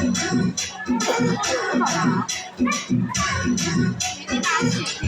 你看我有你看我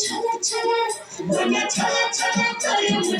ছলা ছলা ছলা ছলা ছলা